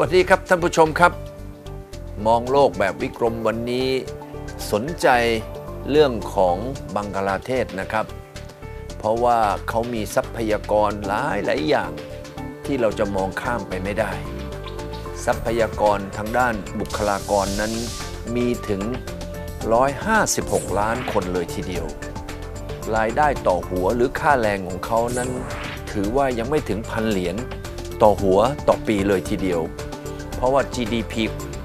วัสดีครับท่านผู้ชมครับ มองโลกแบบวิกรมวันนี้สนใจเรื่องของบังกลาเทศนะครับ เพราะว่าเขามีทรัพยากรหลายหลายอย่างที่เราจะมองข้ามไปไม่ได้ ทรัพยากรทางด้านบุคลากรนั้นมีถึง 156 ล้านคนเลยทีเดียว รายได้ต่อหัวหรือค่าแรงของเขานั้น ถือว่ายังไม่ถึงพันเหรียญ ต่อหัวต่อปีเลยทีเดียว เพราะว่า GDP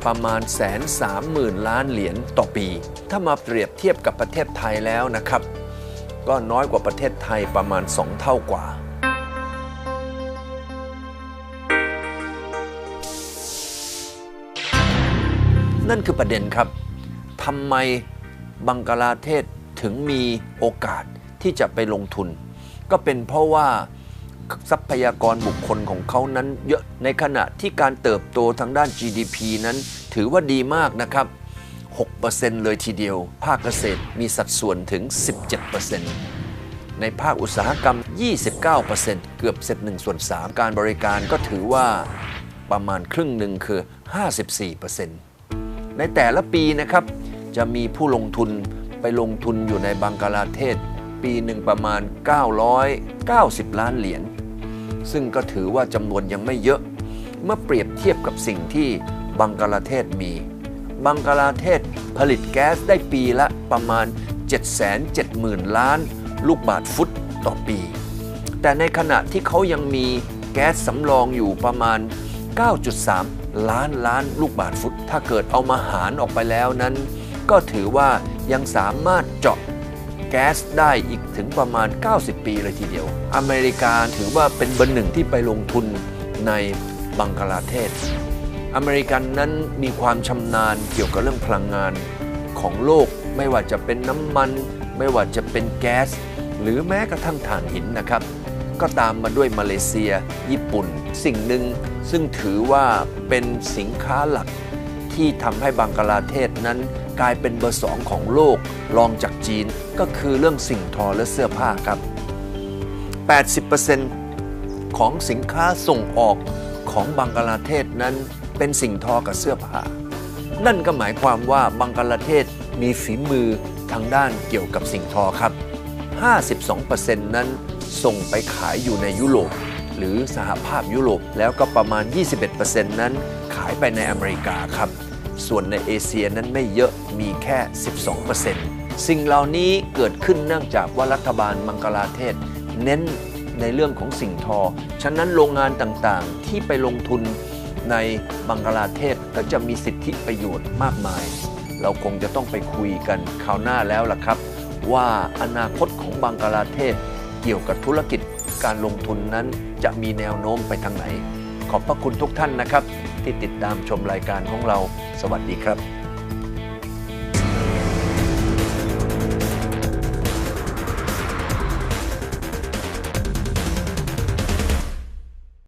ประมาณแสนสามหมื่นล้านเหรียญต่อปี ถ้ามาเปรียบเทียบกับประเทศไทยแล้วนะครับ ก็น้อยกว่าประเทศไทยประมาณ 2 เท่ากว่า นั่นคือประเด็นครับทำไมบังกลาเทศถึงมีโอกาสที่จะไปลงทุน ก็เป็นเพราะว่า ทรัพยากรบุคคลของเขานั้นเยอะในขณะที่การเติบโตทางด้าน GDP นั้นถือว่าดีมากนะครับ 6%เลยทีเดียว ภาคเกษตรมีสัดส่วนถึง 17%ในภาคอุตสาหกรรม 29%เกือบเศษ1ส่วน 3 การบริการก็ถือว่าประมาณครึ่งหนึ่งคือ 54%ในแต่ละปีนะครับ จะมีผู้ลงทุนไปลงทุนอยู่ในบังกลาเทศ ปีหนึ่งประมาณ 990 ล้านเหรียญ ซึ่งก็ถือว่าจำนวนยังไม่เยอะ เมื่อเปรียบเทียบกับสิ่งที่บังกลาเทศมี บังกลาเทศผลิตแก๊สได้ปีละประมาณ 770,000 ล้าน ลูกบาทฟุตต่อปี แต่ในขณะที่เขายังมีแก๊สสำรองอยู่ประมาณ 9.3 ล้านล้านลูกบาทฟุต ถ้าเกิดเอามาหารออกไปแล้วนั้น ก็ถือว่ายังสามารถเจาะ แก๊สได้อีกถึงประมาณ 90 ปีเลยทีเดียว อเมริกาถือว่าเป็นเบอร์หนึ่งที่ไปลงทุนในบังกลาเทศ อเมริกันนั้นมีความชำนาญเกี่ยวกับเรื่องพลังงานของโลก ไม่ว่าจะเป็นน้ำมัน ไม่ว่าจะเป็นแก๊ส หรือแม้กระทั่งถ่านหินนะครับ ก็ตามมาด้วยมาเลเซีย ญี่ปุ่น สิ่งหนึ่งซึ่งถือว่าเป็นสินค้าหลัก ที่ทำให้บังกลาเทศนั้นกลายเป็นเบอร์สองของโลกรองจากจีนก็คือเรื่องสิ่งทอและเสื้อผ้าครับ 80%ของสินค้าส่งออกของบังกลาเทศนั้นเป็นสิ่งทอกับเสื้อผ้า นั่นก็หมายความว่าบังกลาเทศมีฝีมือทางด้านเกี่ยวกับสิ่งทอครับ 52%นั้นส่งไปขายอยู่ในยุโรปหรือสหภาพยุโรปแล้วก็ประมาณ 21%นั้นายไปในอเมริกาครับ ส่วนในเอเชียนั้นไม่เยอะมีแค่ 12%สิ่งเหล่านี้เกิดขึ้นเนื่องจากว่ารัฐบาลบังกลาเทศ เน้นในเรื่องของสิ่งทอ ฉะนั้นโรงงานต่างๆ ที่ไปลงทุนในบังกลาเทศก็จะมีสิทธิประโยชน์มากมาย เราคงจะต้องไปคุยกันคราวหน้าแล้วล่ะครับ ว่าอนาคตของบังกลาเทศ เกี่ยวกับธุรกิจการลงทุนนั้นจะมีแนวโน้มไปทางไหน ขอบพระคุณทุกท่านนะครับ ที่ติดตามชมรายการของเรา สวัสดีครับ